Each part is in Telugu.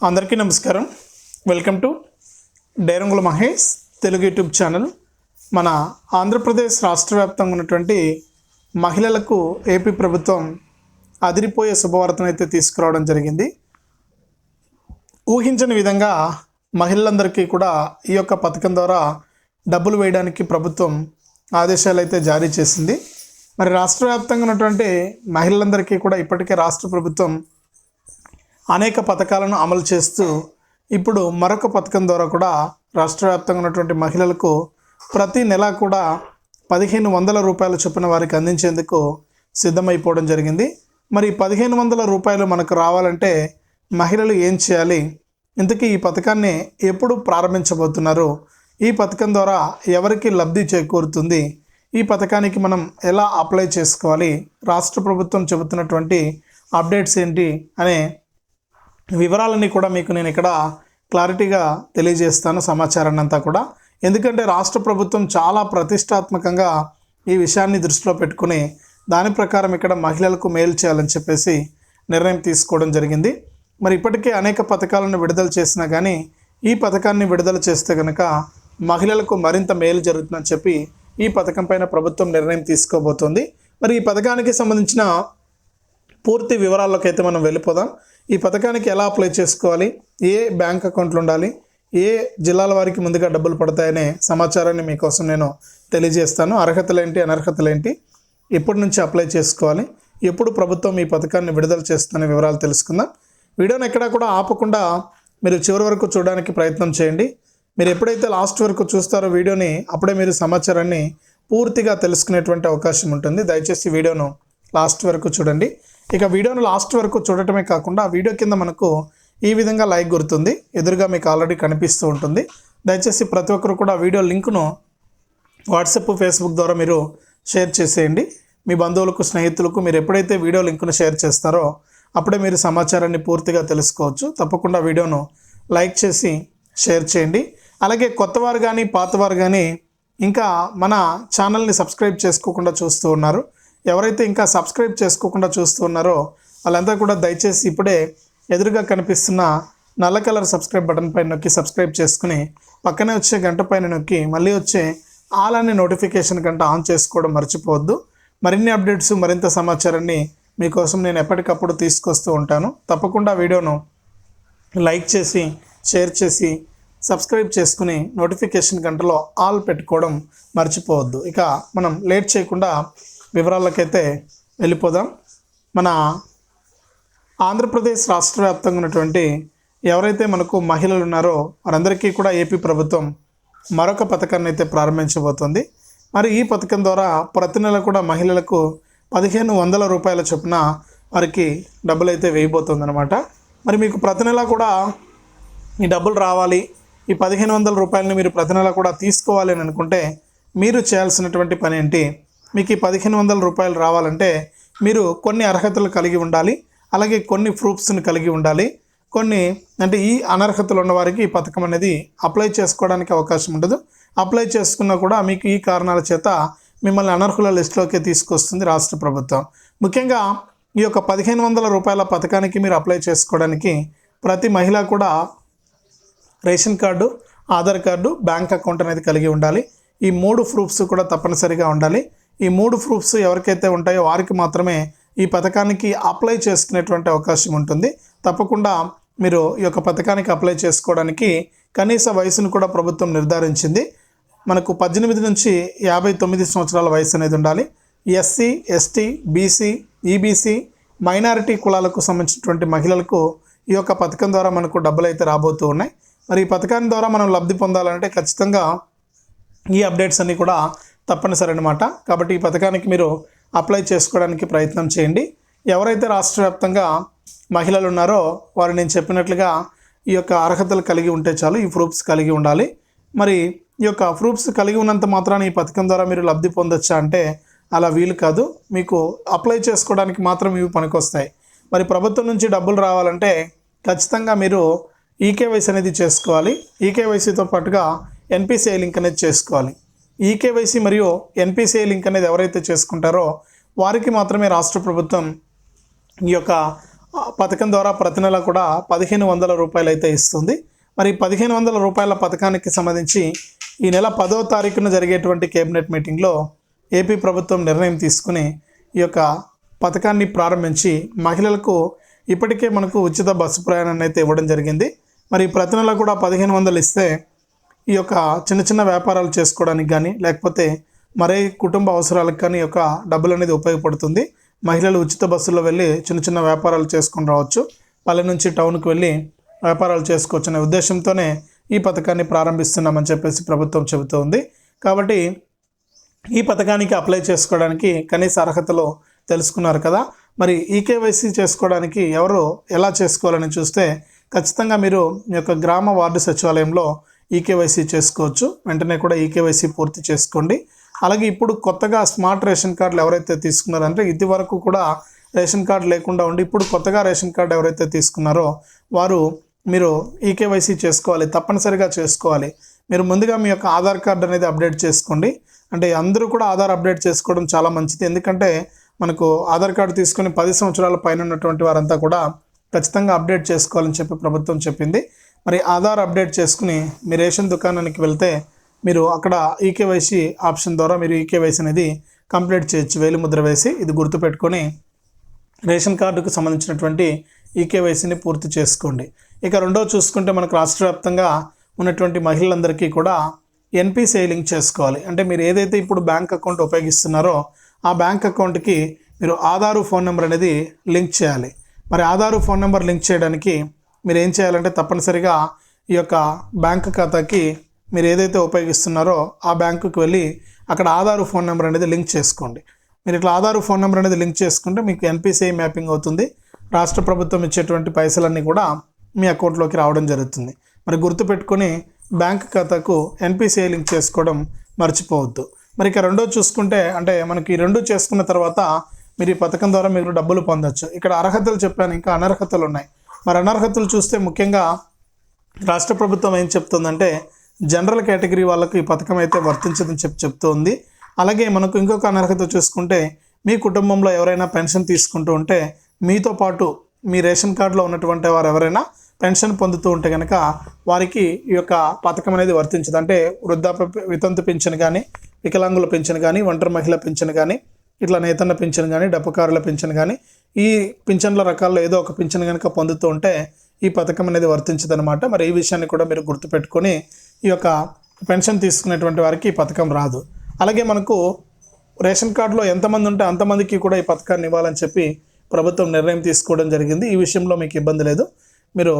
అందరికీ నమస్కారం. వెల్కమ్ టు డైరంగుల మహేష్ తెలుగు యూట్యూబ్ ఛానల్. మన ఆంధ్రప్రదేశ్ రాష్ట్ర వ్యాప్తంగా ఉన్నటువంటి మహిళలకు ఏపీ ప్రభుత్వం అదిరిపోయే శుభవార్తను అయితే తీసుకురావడం జరిగింది. ఊహించని విధంగా మహిళలందరికీ కూడా ఈ యొక్క పథకం ద్వారా డబ్బులు వేయడానికి ప్రభుత్వం ఆదేశాలు అయితే జారీ చేసింది. మరి రాష్ట్ర వ్యాప్తంగా ఉన్నటువంటి మహిళలందరికీ కూడా ఇప్పటికే రాష్ట్ర ప్రభుత్వం అనేక పథకాలను అమలు చేస్తూ ఇప్పుడు మరొక పథకం ద్వారా కూడా రాష్ట్ర వ్యాప్తంగా ఉన్నటువంటి మహిళలకు ప్రతి నెల కూడా పదిహేను వందల రూపాయల చొప్పున వారికి అందించేందుకు సిద్ధమైపోవడం జరిగింది. మరి పదిహేను వందల రూపాయలు మనకు రావాలంటే మహిళలు ఏం చేయాలి? ఇంతకీ ఈ పథకాన్ని ఎప్పుడు ప్రారంభించబోతున్నారు? ఈ పథకం ద్వారా ఎవరికి లబ్ధి చేకూరుతుంది? ఈ పథకానికి మనం ఎలా అప్లై చేసుకోవాలి? రాష్ట్ర ప్రభుత్వం చెబుతున్నటువంటి అప్డేట్స్ ఏంటి? అనే వివరాలన్నీ కూడా మీకు నేను ఇక్కడ క్లారిటీగా తెలియజేస్తాను సమాచారాన్ని అంతా కూడా. ఎందుకంటే రాష్ట్ర ప్రభుత్వం చాలా ప్రతిష్టాత్మకంగా ఈ విషయాన్ని దృష్టిలో పెట్టుకుని దాని ప్రకారం ఇక్కడ మహిళలకు మేలు చేయాలని చెప్పేసి నిర్ణయం తీసుకోవడం జరిగింది. మరి ఇప్పటికే అనేక పథకాలను విడుదల చేసినా కానీ ఈ పథకాన్ని విడుదల చేస్తే కనుక మహిళలకు మరింత మేలు జరుగుతుందని చెప్పి ఈ పథకం పైన ప్రభుత్వం నిర్ణయం తీసుకోబోతోంది. మరి ఈ పథకానికి సంబంధించిన పూర్తి వివరాల్లోకి అయితే మనం వెళ్ళిపోదాం. ఈ పథకానికి ఎలా అప్లై చేసుకోవాలి? ఏ బ్యాంక్ అకౌంట్లు ఉండాలి? ఏ జిల్లాల వారికి ముందుగా డబ్బులు పడతాయనే సమాచారాన్ని మీకోసం నేను తెలియజేస్తాను. అర్హతలేంటి అనర్హతలేంటి ఎప్పటి నుంచి అప్లై చేసుకోవాలి? ఎప్పుడు ప్రభుత్వం ఈ పథకాన్ని విడుదల చేస్తున్న వివరాలు తెలుసుకుందాం. వీడియోని ఎక్కడా కూడా ఆపకుండా మీరు చివరి వరకు చూడడానికి ప్రయత్నం చేయండి. మీరు ఎప్పుడైతే లాస్ట్ వరకు చూస్తారో వీడియోని అప్పుడే మీరు సమాచారాన్ని పూర్తిగా తెలుసుకునేటువంటి అవకాశం ఉంటుంది. దయచేసి వీడియోను లాస్ట్ వరకు చూడండి. ఇక వీడియోను లాస్ట్ వరకు చూడటమే కాకుండా ఆ వీడియో కింద మనకు ఈ విధంగా లైక్ గుర్తుంది. ఎదురుగా మీకు ఆల్రెడీ కనిపిస్తూ ఉంటుంది. దయచేసి ప్రతి ఒక్కరు కూడా వీడియో లింక్ను వాట్సాప్ ఫేస్బుక్ ద్వారా మీరు షేర్ చేసేయండి. మీ బంధువులకు స్నేహితులకు మీరు ఎప్పుడైతే వీడియో లింకును షేర్ చేస్తారో అప్పుడే మీరు సమాచారాన్ని పూర్తిగా తెలుసుకోవచ్చు. తప్పకుండా వీడియోను లైక్ చేసి షేర్ చేయండి. అలాగే కొత్తవారు కానీ పాతవారు కానీ ఇంకా మన ఛానల్ని సబ్స్క్రైబ్ చేసుకోకుండా చూస్తూ ఉన్నారు. ఎవరైతే ఇంకా సబ్స్క్రైబ్ చేసుకోకుండా చూస్తూ ఉన్నారో వాళ్ళంతా కూడా దయచేసి ఇప్పుడే ఎదురుగా కనిపిస్తున్న నల్ల కలర్ సబ్స్క్రైబ్ బటన్ పైన నొక్కి సబ్స్క్రైబ్ చేసుకుని పక్కనే వచ్చే గంట పైన నొక్కి మళ్ళీ వచ్చే ఆల్ అనే నోటిఫికేషన్ గంట ఆన్ చేసుకోవడం మర్చిపోవద్దు. మరిన్ని అప్డేట్స్ మరింత సమాచారాన్ని మీకోసం నేను ఎప్పటికప్పుడు తీసుకొస్తూ ఉంటాను. తప్పకుండా వీడియోను లైక్ చేసి షేర్ చేసి సబ్స్క్రైబ్ చేసుకుని నోటిఫికేషన్ గంటలో ఆల్ పెట్టుకోవడం మర్చిపోవద్దు. ఇక మనం లేట్ చేయకుండా వివరాలకైతే వెళ్ళిపోదాం. మన ఆంధ్రప్రదేశ్ రాష్ట్ర వ్యాప్తంగా ఉన్నటువంటి ఎవరైతే మనకు మహిళలు ఉన్నారో వారందరికీ కూడా ఏపీ ప్రభుత్వం మరొక పథకాన్ని అయితే ప్రారంభించబోతోంది. మరి ఈ పథకం ద్వారా ప్రతి నెల కూడా మహిళలకు పదిహేను వందల రూపాయల చొప్పున వారికి డబ్బులు అయితే వేయబోతుందన్నమాట. మరి మీకు ప్రతి నెల కూడా ఈ డబ్బులు రావాలి. ఈ పదిహేను వందల రూపాయలని మీరు ప్రతి నెల కూడా తీసుకోవాలి అని అనుకుంటే మీరు చేయాల్సినటువంటి పని ఏంటి? మీకు ఈ పదిహేను వందల రూపాయలు రావాలంటే మీరు కొన్ని అర్హతలు కలిగి ఉండాలి అలాగే కొన్ని ప్రూఫ్స్ని కలిగి ఉండాలి. కొన్ని అంటే ఈ అనర్హతలు ఉన్నవారికి ఈ పథకం అనేది అప్లై చేసుకోవడానికి అవకాశం ఉండదు. అప్లై చేసుకున్నా కూడా మీకు ఈ కారణాల చేత మిమ్మల్ని అనర్హుల లిస్టులోకి తీసుకొస్తుంది రాష్ట్ర ప్రభుత్వం. ముఖ్యంగా ఈ యొక్క పదిహేను వందల రూపాయల పథకానికి మీరు అప్లై చేసుకోవడానికి ప్రతి మహిళ కూడా ration card Aadhaar card bank account అనేది కలిగి ఉండాలి. ఈ మూడు ప్రూఫ్స్ కూడా తప్పనిసరిగా ఉండాలి. ఈ మూడు ప్రూఫ్స్ ఎవరికైతే ఉంటాయో వారికి మాత్రమే ఈ పథకానికి అప్లై చేసుకునేటువంటి అవకాశం ఉంటుంది. తప్పకుండా మీరు ఈ యొక్క పథకానికి అప్లై చేసుకోవడానికి కనీస వయసును కూడా ప్రభుత్వం నిర్ధారించింది. మనకు పద్దెనిమిది నుంచి యాభై తొమ్మిది సంవత్సరాల వయసు అనేది ఉండాలి. SC ST BC EBC minority కులాలకు సంబంధించినటువంటి మహిళలకు ఈ యొక్క పథకం ద్వారా మనకు డబ్బులు అయితే రాబోతూ ఉన్నాయి. మరి ఈ పథకాన్ని ద్వారా మనం లబ్ధి పొందాలంటే ఖచ్చితంగా ఈ అప్డేట్స్ అన్నీ కూడా తప్పనిసరి అనమాట కాబట్టి ఈ పథకానికి మీరు అప్లై చేసుకోవడానికి ప్రయత్నం చేయండి. ఎవరైతే రాష్ట్ర వ్యాప్తంగా మహిళలు ఉన్నారో వారు నేను చెప్పినట్లుగా ఈ యొక్క అర్హతలు కలిగి ఉంటే చాలు ఈ ప్రూఫ్స్ కలిగి ఉండాలి. మరి ఈ యొక్క ప్రూఫ్స్ కలిగి ఉన్నంత మాత్రాన ఈ పథకం ద్వారా మీరు లబ్ధి పొందొచ్చా అంటే అలా వీలు కాదు. మీకు అప్లై చేసుకోవడానికి మాత్రం ఇవి పనికొస్తాయి. మరి ప్రభుత్వం నుంచి డబ్బులు రావాలంటే ఖచ్చితంగా మీరు ఈకేవైసీ అనేది చేసుకోవాలి. ఈకేవైసీతో పాటుగా ఎన్పిసిఐ లింక్ అనేది చేసుకోవాలి. ఈకేవైసీ మరియు ఎన్పిసిఐ లింక్ అనేది ఎవరైతే చేసుకుంటారో వారికి మాత్రమే రాష్ట్ర ప్రభుత్వం ఈ యొక్క పథకం ద్వారా ప్రతి నెల కూడా పదిహేను వందల రూపాయలు అయితే ఇస్తుంది. మరి పదిహేను వందల రూపాయల పథకానికి సంబంధించి ఈ నెల పదో తారీఖున జరిగేటువంటి కేబినెట్ మీటింగ్లో ఏపీ ప్రభుత్వం నిర్ణయం తీసుకుని ఈ యొక్క పథకాన్ని ప్రారంభించి మహిళలకు ఇప్పటికే మనకు ఉచిత బస్సు ప్రయాణాన్ని అయితే ఇవ్వడం జరిగింది. మరి ప్రతి నెల కూడా పదిహేను వందలు ఇస్తే ఈ యొక్క చిన్న చిన్న వ్యాపారాలు చేసుకోవడానికి కానీ లేకపోతే మరే కుటుంబ అవసరాలకు కానీ యొక్క డబ్బులు అనేది ఉపయోగపడుతుంది. మహిళలు ఉచిత బస్సులో వెళ్ళి చిన్న చిన్న వ్యాపారాలు చేసుకుని రావచ్చు. పల్లె నుంచి టౌన్కి వెళ్ళి వ్యాపారాలు చేసుకోవచ్చు అనే ఉద్దేశంతోనే ఈ పథకాన్ని ప్రారంభిస్తున్నామని చెప్పేసి ప్రభుత్వం చెబుతోంది. కాబట్టి ఈ పథకానికి అప్లై చేసుకోవడానికి కనీస అర్హతలు తెలుసుకున్నారు కదా. మరి ఈకేవైసీ చేసుకోవడానికి ఎవరు ఎలా చేసుకోవాలని చూస్తే ఖచ్చితంగా మీరు మీ యొక్క గ్రామ వార్డు సచివాలయంలో ఈకేవైసీ చేసుకోవచ్చు. వెంటనే కూడా ఈకేవైసీ పూర్తి చేసుకోండి. అలాగే ఇప్పుడు కొత్తగా స్మార్ట్ రేషన్ కార్డులు ఎవరైతే తీసుకున్నారంటే ఇది వరకు కూడా రేషన్ కార్డు లేకుండా ఉండి ఇప్పుడు కొత్తగా రేషన్ కార్డు ఎవరైతే తీసుకున్నారో వారు మీరు ఈకేవైసీ చేసుకోవాలి. తప్పనిసరిగా చేసుకోవాలి. మీరు ముందుగా మీ యొక్క ఆధార్ కార్డు అనేది అప్డేట్ చేసుకోండి. అంటే అందరూ కూడా ఆధార్ అప్డేట్ చేసుకోవడం చాలా మంచిది. ఎందుకంటే మనకు ఆధార్ కార్డు తీసుకొని పది సంవత్సరాల పైన ఉన్నటువంటి వారంతా కూడా ఖచ్చితంగా అప్డేట్ చేసుకోవాలని చెప్పి ప్రభుత్వం చెప్పింది. మరి ఆధార్ అప్డేట్ చేసుకుని మీ రేషన్ దుకాణానికి వెళ్తే మీరు అక్కడ ఈకేవైసీ ఆప్షన్ ద్వారా మీరు ఈకేవైసీ అనేది కంప్లీట్ చేయొచ్చు. వేలి ముద్ర వేసి ఇది గుర్తుపెట్టుకొని రేషన్ కార్డుకు సంబంధించినటువంటి ఈకేవైసీని పూర్తి చేసుకోండి. ఇక రెండో చూసుకుంటే మనకు రాష్ట్ర వ్యాప్తంగా ఉన్నటువంటి మహిళలందరికీ కూడా ఎన్పిసిఐ లింక్ చేసుకోవాలి. అంటే మీరు ఏదైతే ఇప్పుడు బ్యాంక్ అకౌంట్ ఉపయోగిస్తున్నారో ఆ బ్యాంక్ అకౌంట్కి మీరు ఆధారు ఫోన్ నెంబర్ అనేది లింక్ చేయాలి. మరి ఆధారు ఫోన్ నెంబర్ లింక్ చేయడానికి మీరు ఏం చేయాలంటే తప్పనిసరిగా ఈ యొక్క బ్యాంక్ ఖాతాకి మీరు ఏదైతే ఉపయోగిస్తున్నారో ఆ బ్యాంకుకి వెళ్ళి అక్కడ ఆధారు ఫోన్ నెంబర్ అనేది లింక్ చేసుకోండి. మీరు ఇట్లా ఆధార్ ఫోన్ నెంబర్ అనేది లింక్ చేసుకుంటే మీకు ఎన్పిసిఐ మ్యాపింగ్ అవుతుంది. రాష్ట్ర ప్రభుత్వం ఇచ్చేటువంటి పైసలన్నీ కూడా మీ అకౌంట్లోకి రావడం జరుగుతుంది. మరి గుర్తుపెట్టుకొని బ్యాంక్ ఖాతాకు ఎన్పిసిఐ లింక్ చేసుకోవడం మర్చిపోవద్దు. మరి ఇక రెండో చూసుకుంటే అంటే మనకి ఈ రెండు చేసుకున్న తర్వాత మీరు ఈ పథకం ద్వారా మీరు డబ్బులు పొందొచ్చు. ఇక్కడ అర్హతలు చెప్పాను ఇంకా అనర్హతలు ఉన్నాయి. మరి అనర్హతలు చూస్తే ముఖ్యంగా రాష్ట్ర ప్రభుత్వం ఏం చెప్తుందంటే జనరల్ కేటగిరీ వాళ్ళకు ఈ పథకం అయితే వర్తించదని చెప్పి చెప్తోంది. అలాగే మనకు ఇంకొక అనర్హత చూసుకుంటే మీ కుటుంబంలో ఎవరైనా పెన్షన్ తీసుకుంటూ ఉంటే మీతో పాటు మీ రేషన్ కార్డులో ఉన్నటువంటి వారు ఎవరైనా పెన్షన్ పొందుతూ ఉంటే కనుక వారికి ఈ యొక్క పథకం అనేది వర్తించదు. అంటే వృద్ధాప్య వితంతు పింఛన్ కానీ వికలాంగుల పింఛన్ కానీ ఒంటరి మహిళ పింఛన్ కానీ ఇట్లా నేతన్న పింఛన్ కానీ డప్పుకారుల పింఛన్ కానీ ఈ పింఛన్ల రకాల్లో ఏదో ఒక పింఛన్ కనుక పొందుతూ ఉంటే ఈ పథకం అనేది వర్తించదనమాట మరి ఈ విషయాన్ని కూడా మీరు గుర్తుపెట్టుకొని ఈ యొక్క పెన్షన్ తీసుకునేటువంటి వారికి ఈ పథకం రాదు. అలాగే మనకు రేషన్ కార్డులో ఎంతమంది ఉంటే అంతమందికి కూడా ఈ పథకాన్ని ఇవ్వాలని చెప్పి ప్రభుత్వం నిర్ణయం తీసుకోవడం జరిగింది. ఈ విషయంలో మీకు ఇబ్బంది లేదు. మీరు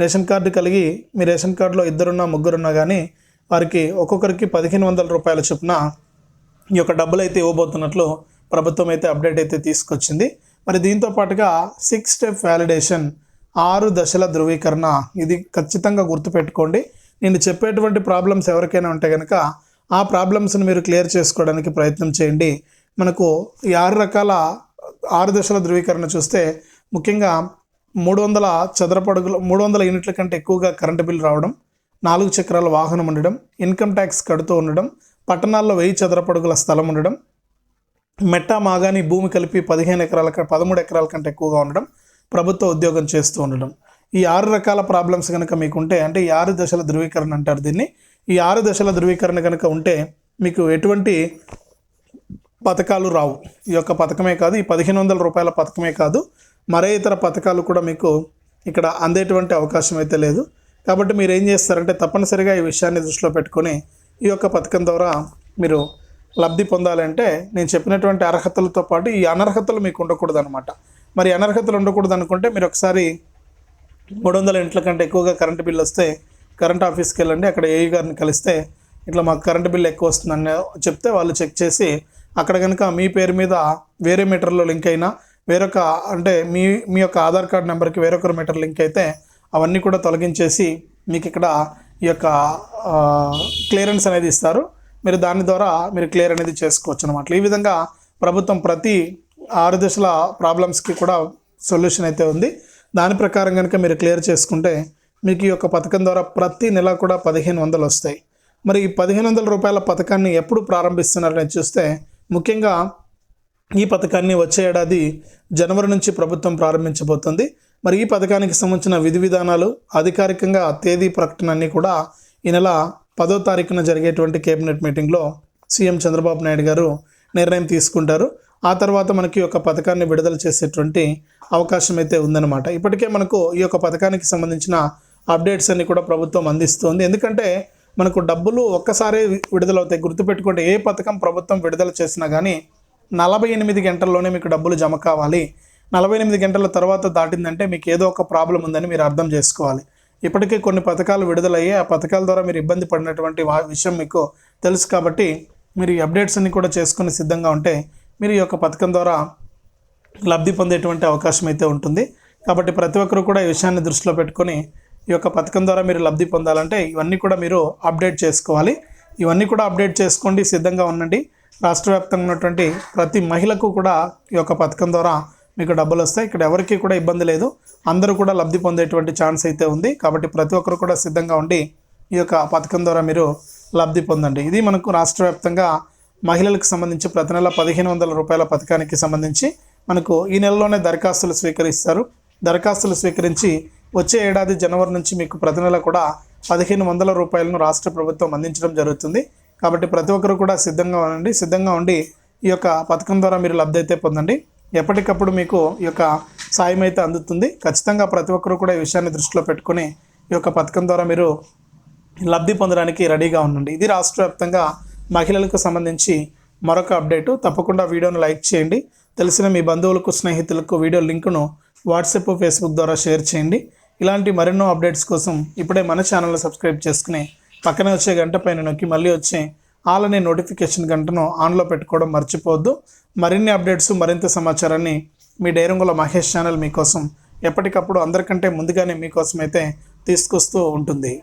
రేషన్ కార్డు కలిగి మీ రేషన్ కార్డులో ఇద్దరున్నా ముగ్గురున్నా కానీ వారికి ఒక్కొక్కరికి పదిహేను వందల రూపాయల చొప్పున ఈ యొక్క డబ్బులు అయితే ఇవ్వబోతున్నట్లు ప్రభుత్వం అయితే అప్డేట్ అయితే తీసుకొచ్చింది. మరి దీంతో పాటుగా సిక్స్ స్టెప్ వ్యాలిడేషన్ ఆరు దశల ధృవీకరణ. ఇది ఖచ్చితంగా గుర్తుపెట్టుకోండి. నేను చెప్పేటువంటి ప్రాబ్లమ్స్ ఎవరికైనా ఉంటే కనుక ఆ ప్రాబ్లమ్స్ని మీరు క్లియర్ చేసుకోవడానికి ప్రయత్నం చేయండి. మనకు ఈ ఆరు రకాల ఆరు దశల ధృవీకరణ చూస్తే ముఖ్యంగా మూడు వందల చదరపడుగుల మూడు వందల యూనిట్ల కంటే ఎక్కువగా కరెంటు బిల్లు రావడం నాలుగు చక్రాల వాహనం ఉండడం ఇన్కమ్ ట్యాక్స్ కడుతూ ఉండడం పట్టణాల్లో వెయ్యి చదరపడుగుల స్థలం ఉండడం మెట్టా మాగాని భూమి కలిపి పదిహేను ఎకరాల పదమూడు ఎకరాల కంటే ఎక్కువగా ఉండడం ప్రభుత్వ ఉద్యోగం చేస్తూ ఉండడం. ఈ ఆరు రకాల ప్రాబ్లమ్స్ కనుక మీకు ఉంటే అంటే ఈ ఆరు దశల ధృవీకరణ అంటారు దీన్ని. ఈ ఆరు దశల ధృవీకరణ కనుక ఉంటే మీకు ఎటువంటి పథకాలు రావు. ఈ యొక్క పథకమే కాదు ఈ పదిహేను వందల రూపాయల పథకమే కాదు మరే ఇతర పథకాలు కూడా మీకు ఇక్కడ అందేటువంటి అవకాశం అయితే లేదు. కాబట్టి మీరు ఏం చేస్తారంటే తప్పనిసరిగా ఈ విషయాన్ని దృష్టిలో పెట్టుకొని ఈ యొక్క పథకం ద్వారా మీరు లబ్ధి పొందాలంటే నేను చెప్పినటువంటి అర్హతలతో పాటు ఈ అనర్హతలు మీకు ఉండకూడదు అనమాట మరి అనర్హతలు ఉండకూడదు అనుకుంటే మీరు ఒకసారి మూడు వందల ఇంట్ల కంటే ఎక్కువగా కరెంటు బిల్లు వస్తే కరెంట్ ఆఫీస్కి వెళ్ళండి అక్కడ ఏఈ గారిని కలిస్తే ఇట్లా మాకు కరెంటు బిల్ ఎక్కువ వస్తుందని చెప్తే వాళ్ళు చెక్ చేసి అక్కడ కనుక మీ పేరు మీద వేరే మీటర్లో లింక్ అయినా వేరొక అంటే మీ మీ యొక్క ఆధార్ కార్డ్ నెంబర్కి వేరొకరు మీటర్ లింక్ అయితే అవన్నీ కూడా తొలగించేసి మీకు ఇక్కడ ఈ యొక్క క్లియరెన్స్ అనేది ఇస్తారు. మీరు దాని ద్వారా మీరు క్లియర్ అనేది చేసుకోవచ్చు అనమాట ఈ విధంగా ప్రభుత్వం ప్రతి ఆరు దశల ప్రాబ్లమ్స్కి కూడా సొల్యూషన్ అయితే ఉంది. దాని ప్రకారం కనుక మీరు క్లియర్ చేసుకుంటే మీకు ఈ యొక్క పథకం ద్వారా ప్రతి నెల కూడా పదిహేను వందలు వస్తాయి. మరి ఈ పదిహేను వందల రూపాయల పథకాన్ని ఎప్పుడు ప్రారంభిస్తున్నారని చూస్తే ముఖ్యంగా ఈ పథకాన్ని వచ్చే ఏడాది జనవరి నుంచి ప్రభుత్వం ప్రారంభించబోతుంది. మరి ఈ పథకానికి సంబంధించిన విధి విధానాలు అధికారికంగా తేదీ ప్రకటన అన్నీ కూడా ఈ నెల పదో తారీఖున జరిగేటువంటి కేబినెట్ మీటింగ్లో సీఎం చంద్రబాబు నాయుడు గారు నిర్ణయం తీసుకుంటారు. ఆ తర్వాత మనకి ఈ యొక్క పథకాన్ని విడుదల చేసేటువంటి అవకాశం అయితే ఉందన్నమాట. ఇప్పటికే మనకు ఈ యొక్క పథకానికి సంబంధించిన అప్డేట్స్ అన్ని కూడా ప్రభుత్వం అందిస్తుంది. ఎందుకంటే మనకు డబ్బులు ఒక్కసారే విడుదలవుతాయి. గుర్తుపెట్టుకుంటే ఏ పథకం ప్రభుత్వం విడుదల చేసినా కానీ నలభై ఎనిమిది గంటల్లోనే మీకు డబ్బులు జమ కావాలి. నలభై ఎనిమిది గంటల తర్వాత దాటిందంటే మీకు ఏదో ఒక ప్రాబ్లం ఉందని మీరు అర్థం చేసుకోవాలి. ఇప్పటికే కొన్ని పథకాలు విడుదలయ్యాయి. ఆ పథకాల ద్వారా మీరు ఇబ్బంది పడినటువంటి వా- విషయం మీకు తెలుసు కాబట్టి మీరు ఈ అప్డేట్స్ అన్ని కూడా చేసుకుని సిద్ధంగా ఉంటే మీరు ఈ యొక్క పథకం ద్వారా లబ్ధి పొందేటువంటి అవకాశం అయితే ఉంటుంది. కాబట్టి ప్రతి ఒక్కరు కూడా ఈ విషయాన్ని దృష్టిలో పెట్టుకొని ఈ యొక్క పథకం ద్వారా మీరు లబ్ధి పొందాలంటే ఇవన్నీ కూడా మీరు అప్డేట్ చేసుకోవాలి. ఇవన్నీ కూడా అప్డేట్ చేసుకోండి సిద్ధంగా ఉండండి. రాష్ట్ర వ్యాప్తంగా ఉన్నటువంటి ప్రతి మహిళకు కూడా ఈ యొక్క పథకం ద్వారా మీకు డబ్బులు వస్తాయి. ఇక్కడ ఎవరికీ కూడా ఇబ్బంది లేదు. అందరూ కూడా లబ్ధి పొందేటువంటి ఛాన్స్ అయితే ఉంది. కాబట్టి ప్రతి ఒక్కరు కూడా సిద్ధంగా ఉండి ఈ యొక్క పథకం ద్వారా మీరు లబ్ధి పొందండి. ఇది మనకు రాష్ట్ర వ్యాప్తంగా మహిళలకు సంబంధించి ప్రతి నెల పదిహేను వందల రూపాయల పథకానికి సంబంధించి మనకు ఈ నెలలోనే దరఖాస్తులు స్వీకరిస్తారు. దరఖాస్తులు స్వీకరించి వచ్చే ఏడాది జనవరి నుంచి మీకు ప్రతి నెల కూడా పదిహేను వందల రూపాయలను రాష్ట్ర ప్రభుత్వం అందించడం జరుగుతుంది. కాబట్టి ప్రతి ఒక్కరు కూడా సిద్ధంగా ఉండండి. సిద్ధంగా ఉండి ఈ యొక్క పథకం ద్వారా మీరు లబ్ధి అయితే పొందండి. ఎప్పటికప్పుడు మీకు ఈ యొక్క సాయం అయితే అందుతుంది. ఖచ్చితంగా ప్రతి ఒక్కరూ కూడా ఈ విషయాన్ని దృష్టిలో పెట్టుకుని ఈ యొక్క పథకం ద్వారా మీరు లబ్ధి పొందడానికి రెడీగా ఉండండి. ఇది రాష్ట్ర వ్యాప్తంగా మహిళలకు సంబంధించి మరొక అప్డేటు. తప్పకుండా వీడియోను లైక్ చేయండి. తెలిసిన మీ బంధువులకు స్నేహితులకు వీడియో లింకును వాట్సాప్ ఫేస్బుక్ ద్వారా షేర్ చేయండి. ఇలాంటి మరెన్నో అప్డేట్స్ కోసం ఇప్పుడే మన ఛానల్ని సబ్స్క్రైబ్ చేసుకుని పక్కనే వచ్చే గంట పైన నొక్కి మళ్ళీ వచ్చే ఆల్ అనే నోటిఫికేషన్ గంటను ఆన్లో పెట్టుకోవడం మర్చిపోవద్దు. మరిన్ని అప్డేట్స్ మరింత సమాచారాన్ని మీ డైరంగుల మహేష్ ఛానల్ మీకోసం ఎప్పటికప్పుడు అందరికంటే ముందుగానే మీకోసమైతే తీసుకొస్తూ ఉంటుంది.